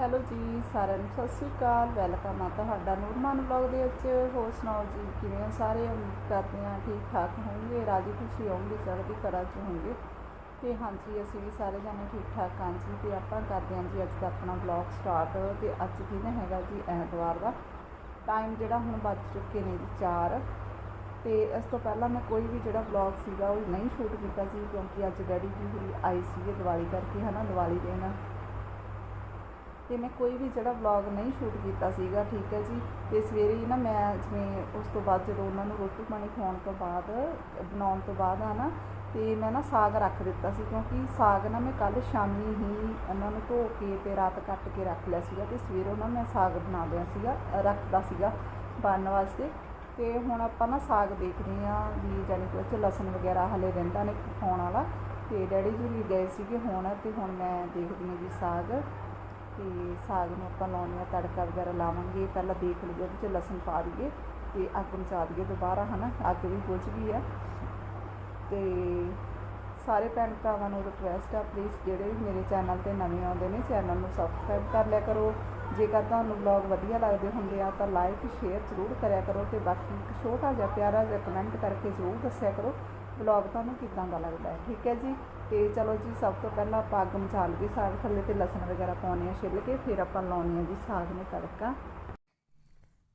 Hello ਜੀ ਸਾਰਿਆਂ ਨੂੰ ਸਤਿ ਸ਼੍ਰੀ ਅਕਾਲ। ਵੈਲਕਮ ਆ ਤੁਹਾਡਾ ਨੂਰਮਾਨ ਵਲੌਗ ਦੇ ਵਿੱਚ। ਹੋਰ ਸੁਣਾਓ ਜੀ, ਕਿਵੇਂ ਹੋ ਸਾਰੇ? ਉਮੀਦ ਕਰਦੇ ਹਾਂ ਠੀਕ ਠਾਕ ਹੋਣਗੇ ਰਾਜੀ ਖੁਸ਼ੀ ਹੋਣਗੇ ਚੜ੍ਹਦੀ ਕਲਾ 'ਚ ਹੋਣਗੇ ਤੇ ਹਾਂਜੀ, ਅਸੀਂ ਵੀ ਸਾਰੇ ਜਾਣੇ ਠੀਕ ਠਾਕ ਹਾਂ ਜੀ। ਤੇ ਆਪਾਂ ਕਰਦੇ ਹਾਂ ਜੀ ਅੱਜ ਦਾ ਆਪਣਾ ਵਲੌਗ ਸਟਾਰਟ। ਤੇ ਅੱਜ ਦਿਨ ਹੈਗਾ ਜੀ ਐਤਵਾਰ ਦਾ। ਟਾਈਮ ਜਿਹੜਾ ਹੁਣ ਵੱਜ ਚੁੱਕੇ ਨੇ ਜੀ 4 ਤੇ ਇਸ ਤੋਂ ਪਹਿਲਾਂ ਮੈਂ ਕੋਈ ਵੀ ਜਿਹੜਾ ਵਲੌਗ ਸੀਗਾ ਉਹ ਨਹੀਂ ਸ਼ੂਟ ਕੀਤਾ ਸੀ, ਕਿਉਂਕਿ ਅੱਜ ਡੈਡੀ ਜੀ ਹੋਰੀ ਆਈ ਸੀਗੇ ਦੀਵਾਲੀ ਕਰਕੇ, ਹਨਾ? ਦੀਵਾਲੀ ਦੇਣ ਤੇ ਮੈਂ ਕੋਈ ਵੀ ਜਿਹੜਾ ਵਲੌਗ ਨਹੀਂ ਸ਼ੂਟ ਕੀਤਾ ਸੀਗਾ, ਠੀਕ ਹੈ ਜੀ। ਤੇ ਸਵੇਰੇ ਹੀ ਨਾ ਮੈਂ ਜਿਵੇਂ ਉਸ ਤੋਂ ਬਾਅਦ ਜਦੋਂ ਉਹਨਾਂ ਨੂੰ ਰੋਟੀ ਪਾਣੀ ਖਵਾਉਣ ਤੋਂ ਬਾਅਦ, ਬਣਾਉਣ ਤੋਂ ਬਾਅਦ ਆ ਨਾ, ਤੇ ਮੈਂ ਨਾ ਸਾਗ ਰੱਖ ਦਿੱਤਾ ਸੀ ਕਿਉਂਕਿ ਸਾਗ ਨਾ ਮੈਂ ਕੱਲ ਸ਼ਾਮੀ ਹੀ ਉਹਨਾਂ ਨੂੰ ਧੋ ਕੇ ਤੇ ਰਾਤ ਕੱਟ ਕੇ ਰੱਖ ਲਿਆ ਸੀਗਾ ਤੇ ਸਵੇਰੇ ਉਹਨਾਂ ਮੈਂ ਸਾਗ ਬਣਾ ਲਿਆ ਸੀਗਾ, ਰੱਖਦਾ ਸੀਗਾ ਬਣਨ ਵਾਸਤੇ। ਤੇ ਹੁਣ ਆਪਾਂ ਨਾ ਸਾਗ ਦੇਖਦੇ ਆ ਵੀ ਜਾਨੀ ਕਿ ਉਹ ਲਸਣ ਵਗੈਰਾ ਹਲੇ ਰਹਿੰਦਾ ਨੇ ਖਾਣ ਵਾਲਾ। ਤੇ ਡੈਡੀ ਜੀ ਵੀ ਗਏ ਸੀਗੇ ਹੁਣ, ਤੇ ਹੁਣ ਮੈਂ ਦੇਖਦੀ ਹਾਂ ਜੀ ਸਾਗ। ਤੇ ਸਾਗ ਨੂੰ ਆਪਾਂ ਲਾਉਣੇ ਆ, ਤੜਕਾ ਵਗੈਰਾ ਲਾਵਾਂਗੇ, ਪਹਿਲਾਂ ਦੇਖ ਲਈਏ, ਉਹਦੇ 'ਚ ਲਸਣ ਪਾ ਦਈਏ ਤੇ ਅੱਗ ਮਚਾ ਦਈਏ ਦੁਬਾਰਾ, ਹਨਾ? ਅੱਗ ਵੀ ਬੁਝ ਗਈ ਆ। ਤੇ ਸਾਰੇ ਭੈਣ ਭਰਾਵਾਂ ਨੂੰ ਰਿਕੁਐਸਟ ਆ ਪਲੀਜ਼ ਜਿਹੜੇ ਵੀ ਮੇਰੇ ਚੈਨਲ ਤੇ ਨਵੇਂ ਆਉਂਦੇ ਨੇ ਚੈਨਲ ਨੂੰ ਸਬਸਕ੍ਰਾਈਬ ਕਰ ਲਿਆ ਕਰੋ। ਜੇਕਰ ਤੁਹਾਨੂੰ ਵਲੌਗ ਵਧੀਆ ਲੱਗਦੇ ਹੁੰਦੇ ਆ, ਤਾਂ ਲਾਈਕ ਸ਼ੇਅਰ ਜ਼ਰੂਰ ਕਰਿਆ ਕਰੋ ਤੇ ਬਾਕੀ ਇੱਕ ਛੋਟਾ ਜਿਹਾ ਪਿਆਰਾ ਜਿਹਾ ਕਮੈਂਟ ਕਰਕੇ ਜ਼ਰੂਰ ਦੱਸਿਆ ਕਰੋ ਵਲੌਗ ਤੁਹਾਨੂੰ ਕਿੱਦਾਂ ਦਾ ਲੱਗਦਾ ਹੈ। ਠੀਕ ਹੈ ਜੀ? ਤੇ ਚਲੋ ਜੀ, ਸਭ ਤੋਂ ਪਹਿਲਾਂ ਆਪਾਂ ਅੱਗ ਮਚਾ ਲਈਏ ਸਾਗ ਥੱਲੇ ਤੇ ਲਸਣ ਵਗੈਰਾ ਪਾਉਣੇ ਆ ਛਿੱਲ ਕੇ, ਫਿਰ ਆਪਾਂ ਲਾਉਣੀ ਆ ਜੀ ਸਾਗ ਨੂੰ ਤੜਕਾ।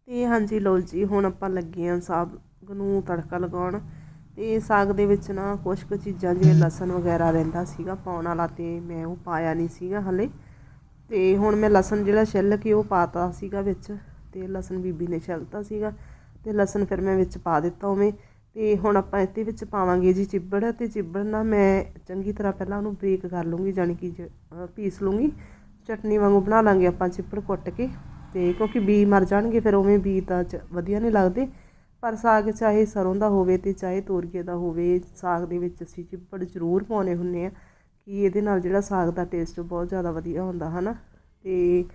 ਤੇ ਹਾਂਜੀ ਲਓ ਜੀ, ਹੁਣ ਆਪਾਂ ਲੱਗੇ ਆਂ ਸਾਗ ਨੂੰ ਤੜਕਾ ਲਗਾਉਣ। ਤੇ ਸਾਗ ਦੇ ਵਿੱਚ ਨਾ ਕੁਝ ਕੁ ਚੀਜ਼ਾਂ, ਜਿਵੇਂ ਲਸਣ ਵਗੈਰਾ ਰਹਿੰਦਾ ਸੀਗਾ ਪਾਉਣ ਵਾਲਾ ਤੇ ਮੈਂ ਉਹ ਪਾਇਆ ਨਹੀਂ ਸੀਗਾ ਹਲੇ। ਤੇ ਹੁਣ ਮੈਂ ਲਸਣ ਜਿਹੜਾ ਛਿੱਲ ਕੇ ਉਹ ਪਾਤਾ ਸੀਗਾ ਵਿੱਚ, ਤੇ ਲਸਣ ਬੀਬੀ ਨੇ ਛਿੱਲਤਾ ਸੀਗਾ। ਤੇ ਲਸਣ ਫਿਰ ਮੈਂ ਵਿੱਚ ਪਾ ਦਿੱਤਾ ਉਵੇਂ। ਤੇ ਹੁਣ ਆਪਾਂ ਇਹਦੇ ਵਿੱਚ ਪਾਵਾਂਗੇ ਜੀ ਚਿੱਬੜ ਤੇ ਚਿੱਬੜ ਨਾ ਮੈਂ ਚੰਗੀ ਤਰ੍ਹਾਂ ਪਹਿਲਾਂ ਉਹਨੂੰ ਬਰੀਕ ਕਰ ਲੂੰਗੀ ਜਾਨੀ ਕਿ ਜ- ਪੀਸ ਲੂੰਗੀ ਚਟਨੀ ਵਾਂਗੂ ਬਣਾ ਲਾਂਗੇ ਆਪਾਂ ਚਿੱਬੜ ਕੁੱਟ ਕੇ ਤੇ ਕਿਉਂਕਿ ਬੀ ਮਰ ਜਾਣਗੇ ਫਿਰ ਉਵੇਂ ਬੀ ਤਾਂ ਚ- ਵਧੀਆ ਨਹੀਂ ਲੱਗਦੇ। ਪਰ ਸਾਗ ਚਾਹੇ ਸਰੋਂ ਦਾ ਹੋਵੇ ਤੇ ਚਾਹੇ ਤੋਰੀਏ ਦਾ ਹੋਵੇ, ਸਾਗ ਦੇ ਵਿੱਚ ਅਸੀਂ ਚਿੱਬੜ ਜ਼ਰੂਰ ਪਾਉਣੇ ਹੁੰਨੇ ਆ ਕਿ ਇਹਦੇ ਨਾਲ ਜਿਹੜਾ ਸਾਗ ਦਾ ਟੇਸਟ ਬਹੁਤ ਜ਼ਿਆਦਾ ਵਧੀਆ ਹੁੰਦਾ, ਹਨਾ? ਤੇ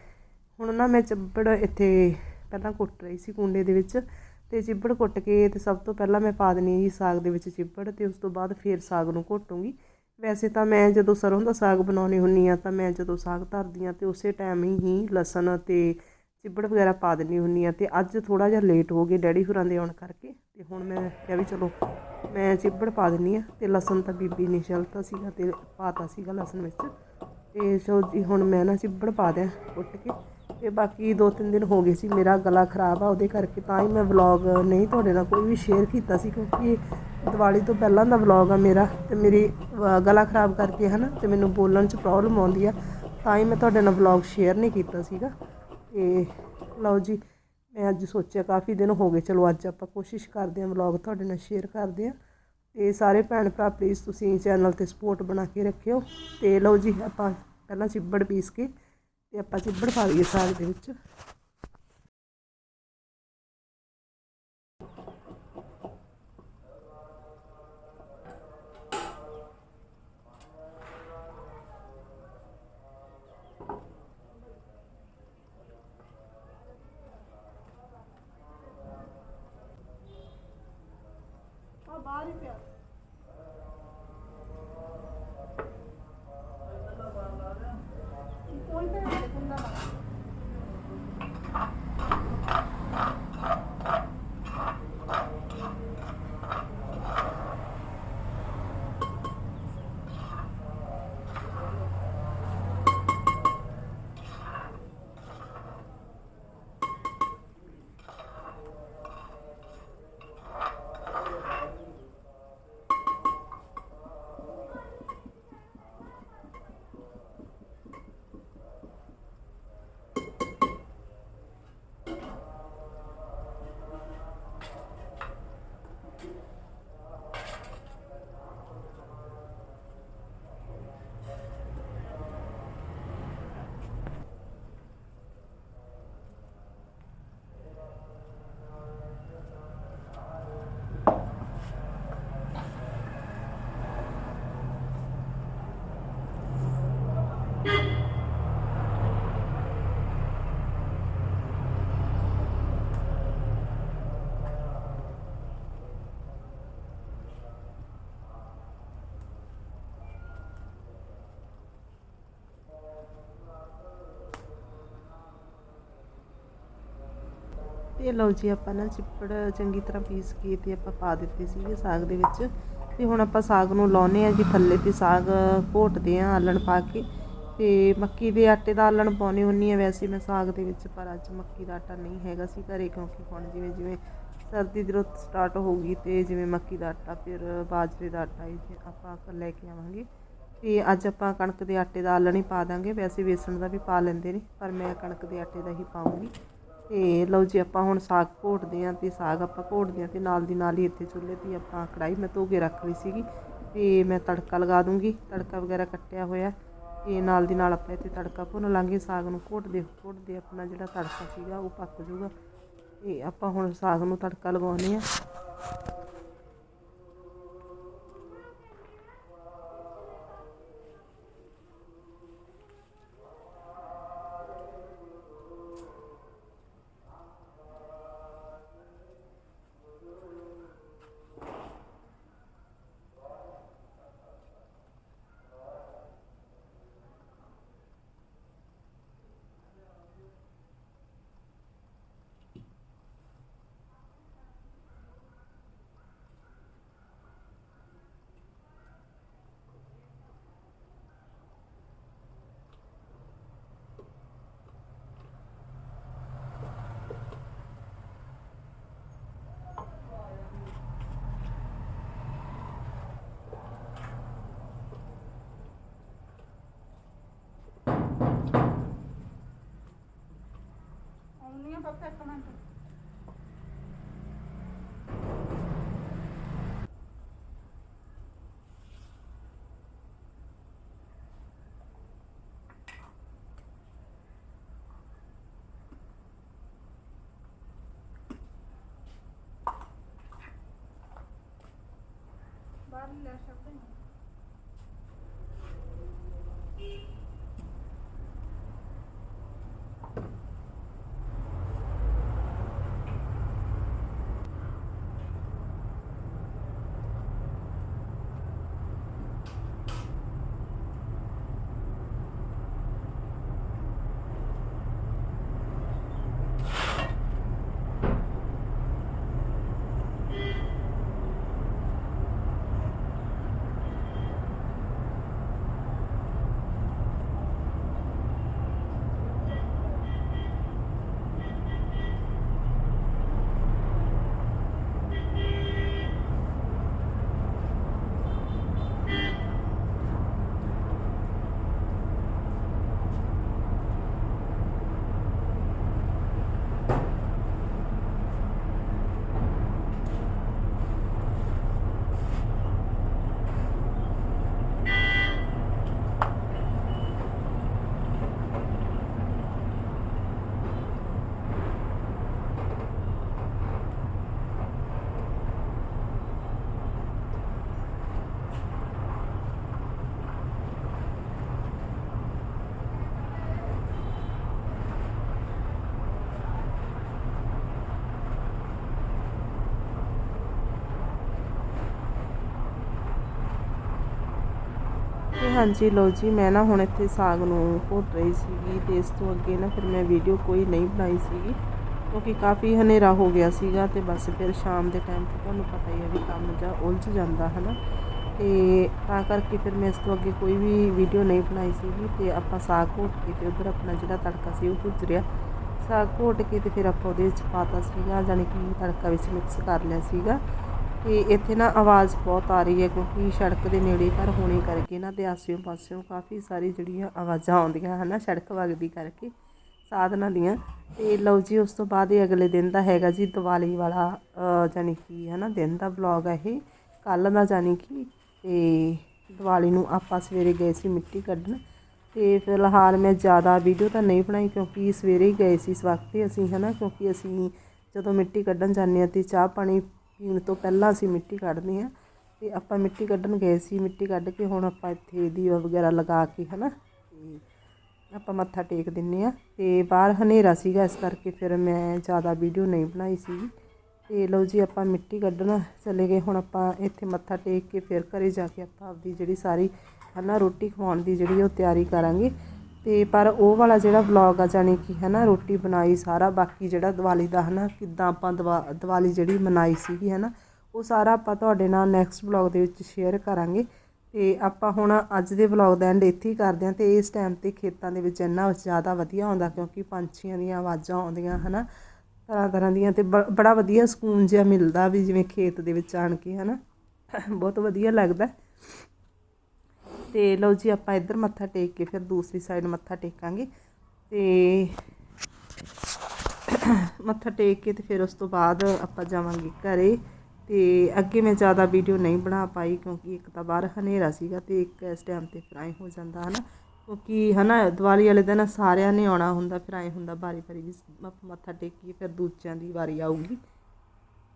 ਹੁਣ ਨਾ ਮੈਂ ਚਿੱਬੜ ਇੱਥੇ ਪਹਿਲਾਂ ਕੁੱਟ ਰਹੀ ਸੀ ਕੁੰਡੇ ਦੇ ਵਿੱਚ। ਅਤੇ ਚਿੱਬੜ ਕੁੱਟ ਕੇ ਤੇ ਸਭ ਤੋਂ ਪਹਿਲਾਂ ਮੈਂ ਪਾ ਦਿੰਦੀ ਹਾਂ ਜੀ ਸਾਗ ਦੇ ਵਿੱਚ ਚਿੱਬੜ ਅਤੇ ਉਸ ਤੋਂ ਬਾਅਦ ਫਿਰ ਸਾਗ ਨੂੰ ਘੋਟੂੰਗੀ। ਵੈਸੇ ਤਾਂ ਮੈਂ ਜਦੋਂ ਸਰੋਂ ਦਾ ਸਾਗ ਬਣਾਉਣੀ ਹੁੰਨੀ ਆ ਤਾਂ ਮੈਂ ਜਦੋਂ ਸਾਗ ਧਰਦੀ ਆ ਤੇ ਉਸੇ ਟਾਈਮ ਹੀ ਲਸਣ ਤੇ ਚਿੱਬੜ ਵਗੈਰਾ ਪਾ ਦਿੰਦੀ ਹੁੰਨੀ ਆ ਤੇ ਅੱਜ ਥੋੜਾ ਜਿਹਾ ਲੇਟ ਹੋ ਗਏ ਡੈਡੀ ਹੁਰਾਂ ਦੇ ਆਉਣ ਕਰਕੇ ਤੇ ਹੁਣ ਮੈਂ ਕਿਹਾ ਵੀ ਚਲੋ ਮੈਂ ਚਿੱਬੜ ਪਾ ਦਿੰਨੀ ਆ ਤੇ ਲਸਣ ਤਾਂ ਬੀਬੀ ਨੇ ਛਲਤਾ ਸੀਗਾ ਤੇ ਪਾਤਾ ਸੀਗਾ ਲਸਣ ਵਿੱਚ ਤੇ ਸੋ ਜੀ ਹੁਣ ਮੈਂ ਨਾ ਚਿੱਬੜ ਪਾ ਦਿਆਂ ਕੁੱਟ ਕੇ ਤੇ ਬਾਕੀ ਦੋ ਤਿੰਨ ਦਿਨ ਹੋ ਗਏ ਸੀ, ਮੇਰਾ ਗਲਾ ਖਰਾਬ ਆ, ਉਹਦੇ ਕਰਕੇ ਤਾਂ ਹੀ ਮੈਂ ਵਲੌਗ ਨਹੀਂ ਤੁਹਾਡੇ ਨਾਲ ਕੋਈ ਵੀ ਸ਼ੇਅਰ ਕੀਤਾ ਸੀ, ਕਿਉਂਕਿ ਦੀਵਾਲੀ ਤੋਂ ਪਹਿਲਾਂ ਦਾ ਵਲੌਗ ਆ ਮੇਰਾ ਤੇ ਮੇਰੀ ਗਲਾ ਖਰਾਬ ਕਰਕੇ ਹਨਾ, ਤੇ ਮੈਨੂੰ ਬੋਲਣ 'ਚ ਪ੍ਰੋਬਲਮ ਆਉਂਦੀ ਆ, ਤਾਂ ਹੀ ਮੈਂ ਤੁਹਾਡੇ ਨਾਲ ਵਲੌਗ ਸ਼ੇਅਰ ਨਹੀਂ ਕੀਤਾ ਸੀਗਾ। ਤੇ ਲਓ ਜੀ, ਮੈਂ ਅੱਜ ਸੋਚਿਆ ਕਾਫੀ ਦਿਨ ਹੋ ਗਏ, ਚਲੋ ਅੱਜ ਆਪਾਂ ਕੋਸ਼ਿਸ਼ ਕਰਦੇ ਹਾਂ ਵਲੌਗ ਤੁਹਾਡੇ ਨਾਲ ਸ਼ੇਅਰ ਕਰਦੇ ਹਾਂ। ਤੇ ਸਾਰੇ ਭੈਣ ਭਰਾ ਪਲੀਜ਼ ਤੁਸੀਂ ਚੈਨਲ ਤੇ ਸਪੋਰਟ ਬਣਾ ਕੇ ਰੱਖਿਓ। ਤੇ ਲਓ ਜੀ, ਆਪਾਂ ਪਹਿਲਾਂ ਚਿੱਬੜ ਪੀਸ ਕੇ ਅਤੇ ਆਪਾਂ ਚਿੱਬੜ ਪਾ ਲਈਏ ਸਾਗ ਦੇ ਵਿੱਚ। ਤੇ ਲਓ ਜੀ ਆਪਾਂ ਨਾ ਚਿੱਪੜ ਚੰਗੀ ਤਰ੍ਹਾਂ ਪੀਸ ਕੇ ਤੇ ਆਪਾਂ ਪਾ ਦਿੱਤੇ ਸੀਗੇ ਸਾਗ ਦੇ ਵਿੱਚ। ਤੇ ਹੁਣ ਆਪਾਂ ਸਾਗ ਨੂੰ ਲਾਉਨੇ ਆ ਜੀ ਥੱਲੇ ਤੇ ਸਾਗ ਘੋਟਦੇ ਆ ਆਲਣ ਪਾ ਕੇ। ਤੇ ਮੱਕੀ ਦੇ ਆਟੇ ਦਾ ਆਲਣ ਪਾਉਣੀ ਹੁੰਨੀ ਆ ਵੈਸੇ ਮੈਂ ਸਾਗ ਦੇ ਵਿੱਚ, ਪਰ ਅੱਜ ਮੱਕੀ ਦਾ ਆਟਾ ਨਹੀਂ ਹੈਗਾ ਸੀ ਘਰੇ, ਕਿਉਂਕਿ ਹੁਣ ਜਿਵੇਂ ਜਿਵੇਂ ਸਰਦੀ ਦੀ ਰੁੱਤ ਸਟਾਰਟ ਹੋ ਗਈ ਤੇ ਜਿਵੇਂ ਮੱਕੀ ਦਾ ਆਟਾ, ਫਿਰ ਬਾਜਰੇ ਦਾ ਆਟਾ ਇਹ ਆਪਾਂ ਲੈ ਕੇ ਆਵਾਂਗੇ। ਤੇ ਅੱਜ ਆਪਾਂ ਕਣਕ ਦੇ ਆਟੇ ਦਾ ਆਲਣ ਹੀ ਪਾ ਦਾਂਗੇ। ਵੈਸੇ ਵੇਸਣ ਦਾ ਵੀ ਪਾ ਲੈਂਦੇ ਨੇ, ਪਰ ਮੈਂ ਕਣਕ ਦੇ ਆਟੇ ਦਾ ਹੀ ਪਾਉਂਗੀ ਤੇ ਲਓ ਜੀ ਆਪਾਂ ਹੁਣ ਸਾਗ ਘੋਟਦੇ ਆਂ ਤੇ ਸਾਗ ਆਪਾਂ ਘੋਟਦੇ ਆਂ ਤੇ ਨਾਲ ਦੀ ਨਾਲ ਹੀ ਇੱਥੇ ਚੁੱਲ੍ਹੇ ਤੇ ਆਪਾਂ ਕੜਾਈ ਮੈਂ ਧੋ ਕੇ ਰੱਖ ਲਈ ਸੀਗੀ ਤੇ ਮੈਂ ਤੜਕਾ ਲਗਾ ਦੂੰਗੀ, ਤੜਕਾ ਵਗੈਰਾ ਕੱਟਿਆ ਹੋਇਆ ਤੇ ਨਾਲ ਦੀ ਨਾਲ ਆਪਾਂ ਇੱਥੇ ਤੜਕਾ ਭੁੰਨ ਲਾਂਗੇ, ਸਾਗ ਨੂੰ ਘੋਟਦੇ ਘੋਟਦੇ ਆਪਣਾ ਜਿਹੜਾ ਤੜਕਾ ਸੀਗਾ ਉਹ ਪੱਕ ਜਾਊਗਾ ਤੇ ਆਪਾਂ ਹੁਣ ਸਾਗ ਨੂੰ ਤੜਕਾ ਲਗਾਉਨੇ ਆ ਆਉਣੀ ਆ ਪਾਪਾ ਇੱਕ ਮਿੰਟ ਹਾਂਜੀ, ਲਓ ਜੀ, ਮੈਂ ਨਾ ਹੁਣ ਇੱਥੇ ਸਾਗ ਨੂੰ ਘੋਟ ਰਹੀ ਸੀਗੀ ਤੇ ਇਸ ਤੋਂ ਅੱਗੇ ਨਾ ਫਿਰ ਮੈਂ ਵੀਡੀਓ ਕੋਈ ਨਹੀਂ ਬਣਾਈ ਸੀਗੀ ਕਿਉਂਕਿ ਕਾਫੀ ਹਨੇਰਾ ਹੋ ਗਿਆ ਸੀਗਾ ਤੇ ਬਸ ਫਿਰ ਸ਼ਾਮ ਦੇ ਟਾਈਮ ਤੇ ਤੁਹਾਨੂੰ ਪਤਾ ਹੀ ਹੈ ਵੀ ਕੰਮ ਜਾ ਉਲਝ ਜਾਂਦਾ ਹੈ ਨਾ ਤੇ ਤਾਂ ਕਰਕੇ ਫਿਰ ਮੈਂ ਇਸ ਤੋਂ ਅੱਗੇ ਕੋਈ ਵੀ ਵੀਡੀਓ ਨਹੀਂ ਬਣਾਈ ਸੀਗੀ ਤੇ ਆਪਾਂ ਸਾਗ ਘੋਟ ਕੇ ਤੇ ਉਧਰ ਆਪਣਾ ਜਿਹੜਾ ਤੜਕਾ ਸੀ ਉਹ ਭੁੱਜ ਰਿਹਾ। ਸਾਗ ਘੋਟ ਕੇ ਤੇ ਫਿਰ ਆਪਾਂ ਉਹਦੇ ਵਿੱਚ ਪਾਤਾ ਸੀਗਾ, ਜਾਣੀ ਕਿ ਤੜਕਾ ਵਿੱਚ ਮਿਕਸ ਕਰ ਲਿਆ ਸੀਗਾ। ਤੇ ਇੱਥੇ ਨਾ ਆਵਾਜ਼ ਬਹੁਤ ਆ ਰਹੀ ਹੈ ਕਿਉਂਕਿ ਸੜਕ ਦੇ ਨੇੜੇ ਘਰ ਹੋਣੇ ਕਰਕੇ ਨਾ ਤੇ ਆਸਿਓ ਪਾਸਿਓਂ ਕਾਫੀ ਸਾਰੀ ਜਿਹੜੀਆਂ ਆਵਾਜ਼ਾਂ ਆਉਂਦੀਆਂ ਹਨਾ ਸੜਕ ਵਗਦੀ ਕਰਕੇ ਸਾਧਨਾਂ ਦੀਆਂ। ਤੇ ਲਓ ਜੀ ਉਸ ਤੋਂ ਬਾਅਦ ਇਹ ਅਗਲੇ ਦਿਨ ਦਾ ਹੈਗਾ ਜੀ ਦੀਵਾਲੀ ਵਾਲਾ ਅ, ਜਾਣੀ ਕਿ ਨਾ ਦਿਨ ਦਾ ਵਲੌਗ ਹੈ ਇਹ। ਕੱਲ ਦਾ ਜਾਣੀ ਕਿ ਤੇ ਦੀਵਾਲੀ ਨੂੰ ਆਪਾਂ ਸਵੇਰੇ ਗਏ ਸੀ ਮਿੱਟੀ ਕੱਢਣ। ਤੇ ਫਿਲਹਾਲ ਮੈਂ ਜ਼ਿਆਦਾ ਵੀਡੀਓ ਤਾਂ ਨਹੀਂ ਬਣਾਈ ਕਿਉਂਕਿ ਸਵੇਰੇ ਹੀ ਗਏ ਸੀ ਇਸ ਵਕਤ ਹੀ ਅਸੀਂ ਹਨਾ ਕਿਉਂਕਿ ਅਸੀਂ ਜਦੋਂ ਮਿੱਟੀ ਕੱਢਣ ਜਾਂਦੇ ਹਾਂ ਤੇ ਚਾਹ ਪਾਣੀ ਪੀਣ ਤੋਂ ਪਹਿਲਾਂ ਅਸੀਂ ਮਿੱਟੀ ਕੱਢਦੇ ਹਾਂ ਤੇ ਆਪਾਂ ਮਿੱਟੀ ਕੱਢਣ ਗਏ ਸੀ, ਮਿੱਟੀ ਕੱਢ ਕੇ ਹੁਣ ਆਪਾਂ ਇੱਥੇ ਦੀਵਾ ਵਗੈਰਾ ਲਗਾ ਕੇ ਹਨਾ ਤੇ ਆਪਾਂ ਮੱਥਾ ਟੇਕ ਦਿੰਨੇ ਆ ਤੇ ਬਾਹਰ ਹਨੇਰਾ ਸੀਗਾ ਇਸ ਕਰਕੇ ਫਿਰ ਮੈਂ ਜ਼ਿਆਦਾ ਵੀਡੀਓ ਨਹੀਂ ਬਣਾਈ ਸੀ। ਤੇ ਲਓ ਜੀ ਆਪਾਂ ਮਿੱਟੀ ਕੱਢਣ ਚਲੇ ਗਏ, ਹੁਣ ਆਪਾਂ ਇੱਥੇ ਮੱਥਾ ਟੇਕ ਕੇ ਫਿਰ ਘਰੇ ਜਾ ਕੇ ਆਪਾਂ ਆਪਦੀ ਜਿਹੜੀ ਸਾਰੀ ਹਨਾ ਰੋਟੀ ਖਵਾਉਣ ਦੀ ਜਿਹੜੀ ਉਹ ਤਿਆਰੀ ਕਰਾਂਗੇ। ਤੇ ਪਰ ਉਹ ਵਾਲਾ ਜਿਹੜਾ ਵਲੌਗ ਆ, ਜਾਣੀ ਕਿ ਹੈ ਨਾ ਰੋਟੀ ਬਣਾਈ ਸਾਰਾ, ਬਾਕੀ ਜਿਹੜਾ ਦੀਵਾਲੀ ਦਾ ਹੈ ਨਾ ਕਿੱਦਾਂ ਆਪਾਂ ਦੀਵਾ- ਦੀਵਾਲੀ ਜਿਹੜੀ ਮਨਾਈ ਸੀਗੀ ਹੈ ਨਾ ਉਹ ਸਾਰਾ ਆਪਾਂ ਤੁਹਾਡੇ ਨਾਲ ਨੈਕਸਟ ਵਲੌਗ ਦੇ ਵਿੱਚ ਸ਼ੇਅਰ ਕਰਾਂਗੇ। ਤੇ ਆਪਾਂ ਹੁਣ ਅੱਜ ਦੇ ਵਲੌਗ ਦਾ ਐਂਡ ਇੱਥੇ ਹੀ ਕਰਦੇ ਹਾਂ ਤੇ ਇਸ ਟਾਈਮ ਤੇ ਖੇਤਾਂ ਦੇ ਵਿੱਚ ਇੰਨਾ ਜ਼ਿਆਦਾ ਵਧੀਆ ਆਉਂਦਾ, ਕਿਉਂਕਿ ਪੰਛੀਆਂ ਦੀਆਂ ਆਵਾਜ਼ਾਂ ਆਉਂਦੀਆਂ ਹਨਾ, ਤਰ੍ਹਾਂ ਤਰ੍ਹਾਂ ਦੀਆਂ ਤੇ ਬੜਾ ਵਧੀਆ ਸਕੂਨ ਜਿਹਾ ਮਿਲਦਾ ਵੀ ਜਿਵੇਂ ਖੇਤ ਦੇ ਵਿੱਚ ਆਣ ਕੇ ਹਨਾ, ਬਹੁਤ ਵਧੀਆ ਲੱਗਦਾ। ਤੇ ਲਓ ਜੀ, ਆਪਾਂ ਇੱਧਰ ਮੱਥਾ ਟੇਕ ਕੇ ਫਿਰ ਦੂਸਰੀ ਸਾਈਡ ਮੱਥਾ ਟੇਕਾਂਗੇ ਤੇ ਮੱਥਾ ਟੇਕ ਕੇ ਤੇ ਫਿਰ ਉਸ ਤੋਂ ਬਾਅਦ ਆਪਾਂ ਜਾਵਾਂਗੇ ਘਰੇ ਤੇ ਅੱਗੇ ਮੈਂ ਜ਼ਿਆਦਾ ਵੀਡੀਓ ਨਹੀਂ ਬਣਾ ਪਾਈ ਕਿਉਂਕਿ ਇੱਕ ਤਾਂ ਬਾਹਰ ਹਨੇਰਾ ਸੀਗਾ ਤੇ ਇੱਕ ਇਸ ਟਾਈਮ ਤੇ ਫਿਰ ਹੋ ਜਾਂਦਾ ਹਨਾ। ਕਿਉਂਕਿ ਹਨਾ, ਦੀਵਾਲੀ ਵਾਲੇ ਦਿਨ ਸਾਰਿਆਂ ਨੇ ਆਉਣਾ ਹੁੰਦਾ, ਫਿਰ ਐਂ ਹੁੰਦਾ ਬਾਰੀ ਬਾਰੀ ਵੀ ਮੱਥਾ ਟੇਕੀਏ ਫਿਰ ਦੂਜਿਆਂ ਦੀ ਵਾਰੀ ਆਊਗੀ।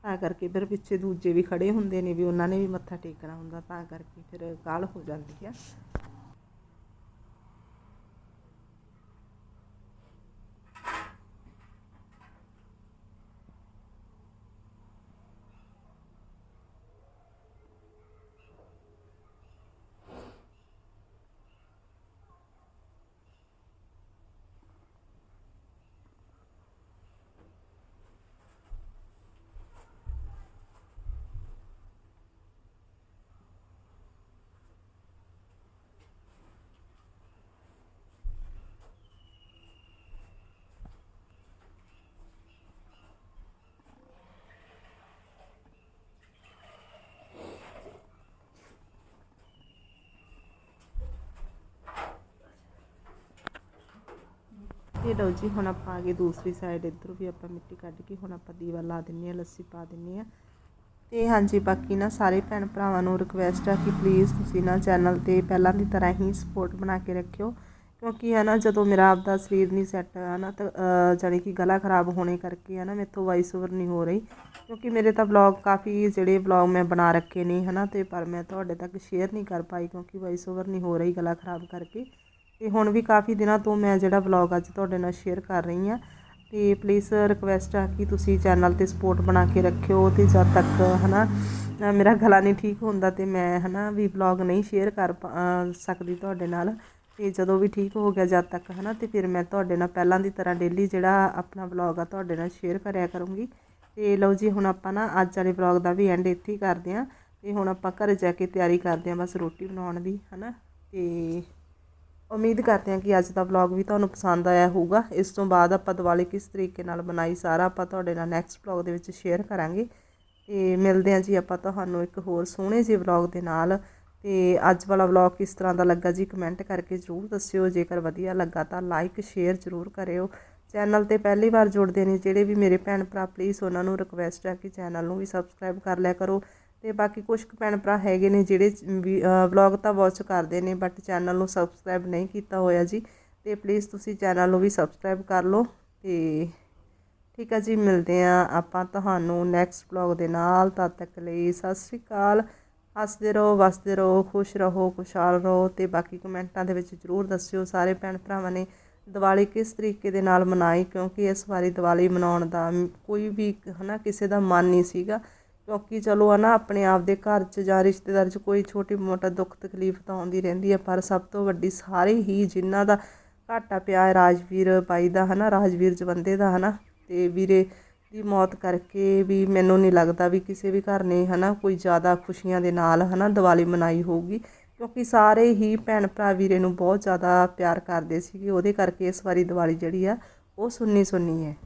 ਤਾਂ ਕਰਕੇ ਫਿਰ ਪਿੱਛੇ ਦੂਜੇ ਵੀ ਖੜੇ ਹੁੰਦੇ ਨੇ ਵੀ ਉਹਨਾਂ ਨੇ ਵੀ ਮੱਥਾ ਟੇਕਣਾ ਹੁੰਦਾ ਤਾਂ ਕਰਕੇ ਫਿਰ ਕਾਹਲ ਹੋ ਜਾਂਦੀ ਆ। ਲਓ ਜੀ ਹੁਣ ਆਪਾਂ ਆ ਗਏ ਦੂਸਰੀ ਸਾਈਡ ਇੱਧਰੋਂ ਵੀ ਆਪਾਂ ਮਿੱਟੀ ਕੱਢ ਕੇ ਹੁਣ ਆਪਾਂ ਦੀਵਾ ਲਾ ਦਿੰਨੇ ਆ ਲੱਸੀ ਪਾ ਦਿੰਨੇ ਆ ਤੇ ਹਾਂਜੀ ਬਾਕੀ ਨਾ ਸਾਰੇ ਭੈਣ ਭਰਾਵਾਂ ਨੂੰ ਰਿਕਵੈਸਟ ਆ ਕਿ ਪਲੀਜ਼ ਤੁਸੀਂ ਨਾ ਚੈਨਲ ਤੇ ਪਹਿਲਾਂ ਦੀ ਤਰ੍ਹਾਂ ਹੀ ਸਪੋਰਟ ਬਣਾ ਕੇ ਰੱਖਿਓ। ਕਿਉਂਕਿ ਹੈ ਨਾ ਜਦੋਂ ਮੇਰਾ ਆਪਦਾ ਸਰੀਰ ਨਹੀਂ ਸੈੱਟ ਹੈ ਨਾ ਤਾਂ ਅਹ, ਜਾਣੀ ਕਿ ਗਲਾ ਖਰਾਬ ਹੋਣੇ ਕਰਕੇ ਹੈ ਨਾ ਮੇਥੋਂ ਵਾਇਸ ਓਵਰ ਨਹੀਂ ਹੋ ਰਹੀ। ਕਿਉਂਕਿ ਮੇਰੇ ਤਾਂ ਵਲੌਗ ਕਾਫੀ ਜਿਹੜੇ ਵਲੌਗ ਮੈਂ ਬਣਾ ਰੱਖੇ ਨੇ ਹਨਾ ਤੇ ਪਰ ਮੈਂ ਤੁਹਾਡੇ ਤੱਕ ਸ਼ੇਅਰ ਨਹੀਂ ਕਰ ਪਾਈ ਕਿਉਂਕਿ ਵਾਇਸ ਓਵਰ ਨਹੀਂ ਹੋ ਰਹੀ ਗਲਾ ਖਰਾਬ ਕਰਕੇ। ਤੇ ਹੁਣ ਵੀ ਕਾਫੀ ਦਿਨਾਂ ਤੋਂ ਮੈਂ ਜਿਹੜਾ ਵਲੌਗ ਅੱਜ ਤੁਹਾਡੇ ਨਾਲ ਸ਼ੇਅਰ ਕਰ ਰਹੀ ਹਾਂ। ਤੇ ਪਲੀਜ਼ ਰਿਕਵੈਸਟ ਆ ਕਿ ਤੁਸੀਂ ਚੈਨਲ ਤੇ ਸਪੋਰਟ ਬਣਾ ਕੇ ਰੱਖਿਓ ਤੇ ਜਦ ਤੱਕ ਹਨਾ ਅ, ਮੇਰਾ ਗਲਾ ਨਹੀਂ ਠੀਕ ਹੁੰਦਾ ਤੇ ਮੈਂ ਹਨਾ ਵੀ ਵਲੌਗ ਨਹੀਂ ਸ਼ੇਅਰ ਕਰ ਪਾ- ਸਕਦੀ ਤੁਹਾਡੇ ਨਾਲ। ਤੇ ਜਦੋਂ ਵੀ ਠੀਕ ਹੋ ਗਿਆ ਜਦ ਤੱਕ ਹਨਾ ਤੇ ਫਿਰ ਮੈਂ ਤੁਹਾਡੇ ਨਾਲ ਪਹਿਲਾਂ ਦੀ ਤਰ੍ਹਾਂ ਡੇਲੀ ਜਿਹੜਾ ਆਪਣਾ ਵਲੌਗ ਆ ਤੁਹਾਡੇ ਨਾਲ ਸ਼ੇਅਰ ਕਰਿਆ ਕਰੂੰਗੀ। ਤੇ ਲਓ ਜੀ ਹੁਣ ਆਪਾਂ ਨਾ ਅੱਜ ਵਾਲੇ ਵਲੌਗ ਦਾ ਵੀ ਐਂਡ ਇੱਥੇ ਹੀ ਕਰਦੇ ਹਾਂ। ਤੇ ਹੁਣ ਆਪਾਂ ਘਰ ਜਾ ਕੇ ਤਿਆਰੀ ਕਰਦੇ ਹਾਂ ਬਸ ਰੋਟੀ ਬਣਾਉਣ ਦੀ ਹਨਾ ਤੇ ਉਮੀਦ ਕਰਦੇ ਹਾਂ ਕਿ ਅੱਜ ਦਾ ਵਲੌਗ ਵੀ ਤੁਹਾਨੂੰ ਪਸੰਦ ਆਇਆ ਹੋਊਗਾ। ਇਸ ਤੋਂ ਬਾਅਦ ਆਪਾਂ ਦੀਵਾਲੀ ਕਿਸ ਤਰੀਕੇ ਨਾਲ ਬਣਾਈ ਸਾਰਾ ਆਪਾਂ ਤੁਹਾਡੇ ਨਾਲ ਨੈਕਸਟ ਵਲੌਗ ਦੇ ਵਿੱਚ ਸ਼ੇਅਰ ਕਰਾਂਗੇ। ਤੇ ਮਿਲਦੇ ਹਾਂ ਜੀ ਆਪਾਂ ਤੁਹਾਨੂੰ ਇੱਕ ਹੋਰ ਸੋਹਣੇ ਜਿਹੇ ਵਲੌਗ ਦੇ ਨਾਲ। ਤੇ ਅੱਜ ਵਾਲਾ ਵਲੌਗ ਕਿਸ ਤਰ੍ਹਾਂ ਦਾ ਲੱਗਾ ਜੀ ਕਮੈਂਟ ਕਰਕੇ ਜ਼ਰੂਰ ਦੱਸਿਓ। ਜੇਕਰ ਵਧੀਆ ਲੱਗਾ ਤਾਂ ਲਾਈਕ ਸ਼ੇਅਰ ਜ਼ਰੂਰ ਕਰਿਓ। ਚੈਨਲ ਤੇ ਪਹਿਲੀ ਵਾਰ ਜੁੜਦੇ ਨੇ ਜਿਹੜੇ ਵੀ ਮੇਰੇ ਭੈਣ ਭਰਾ ਪਲੀਜ਼ ਉਹਨਾਂ ਨੂੰ ਰਿਕਵੈਸਟ ਹੈ ਕਿ ਚੈਨਲ ਨੂੰ ਵੀ ਸਬਸਕ੍ਰਾਈਬ ਕਰ ਲਿਆ ਕਰੋ। ਤੇ ਬਾਕੀ ਕੁਝ ਕੁ ਭੈਣ ਭਰਾ ਹੈਗੇ ਨੇ ਜਿਹੜੇ ਵਲੌਗ ਤਾਂ ਵਾਚ ਕਰਦੇ ਨੇ ਬਟ ਚੈਨਲ ਨੂੰ ਸਬਸਕ੍ਰਾਈਬ ਨਹੀਂ ਕੀਤਾ ਹੋਇਆ ਜੀ, ਤੇ ਪਲੀਜ਼ ਤੁਸੀਂ ਚੈਨਲ ਨੂੰ ਵੀ ਸਬਸਕ੍ਰਾਈਬ ਕਰ ਲਓ, ਤੇ ਠੀਕ ਆ ਜੀ, ਮਿਲਦੇ ਆ ਆਪਾਂ ਤੁਹਾਨੂੰ ਨੈਕਸਟ ਵਲੌਗ ਦੇ ਨਾਲ, ਤਦ ਤੱਕ ਲਈ ਸਤਿ ਸ਼੍ਰੀ ਅਕਾਲ, ਹੱਸਦੇ ਰਹੋ, ਵਸਦੇ ਰਹੋ, ਖੁਸ਼ ਰਹੋ, ਖੁਸ਼ਹਾਲ ਰਹੋ, ਤੇ ਬਾਕੀ ਕਮੈਂਟਾਂ ਦੇ ਵਿੱਚ ਜਰੂਰ ਦੱਸਿਓ ਸਾਰੇ ਭੈਣ ਭਰਾਵਾਂ ਨੇ ਦੀਵਾਲੀ ਕਿਸ ਤਰੀਕੇ ਦੇ ਨਾਲ ਮਨਾਈ, ਕਿਉਂਕਿ ਇਸ ਵਾਰੀ ਦੀਵਾਲੀ ਮਨਾਉਣ ਦਾ ਕੋਈ ਵੀ, ਹਨਾ, ਕਿਸੇ ਦਾ ਮਨ ਨਹੀਂ ਸੀਗਾ ਕਿਉਂਕਿ ਚਲੋ ਹਨਾ, ਆਪਣੇ ਆਪ ਦੇ ਘਰ 'ਚ ਜਾਂ ਰਿਸ਼ਤੇਦਾਰ 'ਚ ਕੋਈ ਛੋਟੀ ਮੋਟਾ ਦੁੱਖ ਤਕਲੀਫ ਤਾਂ ਆਉਂਦੀ ਰਹਿੰਦੀ ਹੈ, ਪਰ ਸਭ ਤੋਂ ਵੱਡੀ ਸਾਰੇ ਹੀ ਜਿਨ੍ਹਾਂ ਦਾ ਘਾਟਾ ਪਿਆ ਰਾਜਵੀਰ ਬਾਈ ਦਾ ਹਨਾ, ਰਾਜਵੀਰ ਜਵੰਦੇ ਦਾ ਹਨਾ, ਤੇ ਵੀਰੇ ਦੀ ਮੌਤ ਕਰਕੇ ਵੀ ਮੈਨੂੰ ਨਹੀਂ ਲੱਗਦਾ ਵੀ ਕਿਸੇ ਵੀ ਘਰ ਨੇ ਹਨਾ, ਕੋਈ ਜ਼ਿਆਦਾ ਖੁਸ਼ੀਆਂ ਦੇ ਨਾਲ ਹਨਾ ਦੀਵਾਲੀ ਮਨਾਈ ਹੋਊਗੀ, ਕਿਉਂਕਿ ਸਾਰੇ ਹੀ ਭੈਣ ਭਰਾ ਵੀਰੇ ਨੂੰ ਬਹੁਤ ਜ਼ਿਆਦਾ ਪਿਆਰ ਕਰਦੇ ਸੀਗੇ, ਉਹਦੇ ਕਰਕੇ ਇਸ ਵਾਰੀ ਦੀਵਾਲੀ ਜਿਹੜੀ ਆ, ਉਹ ਸੁੰਨੀ ਸੁੰਨੀ ਹੈ।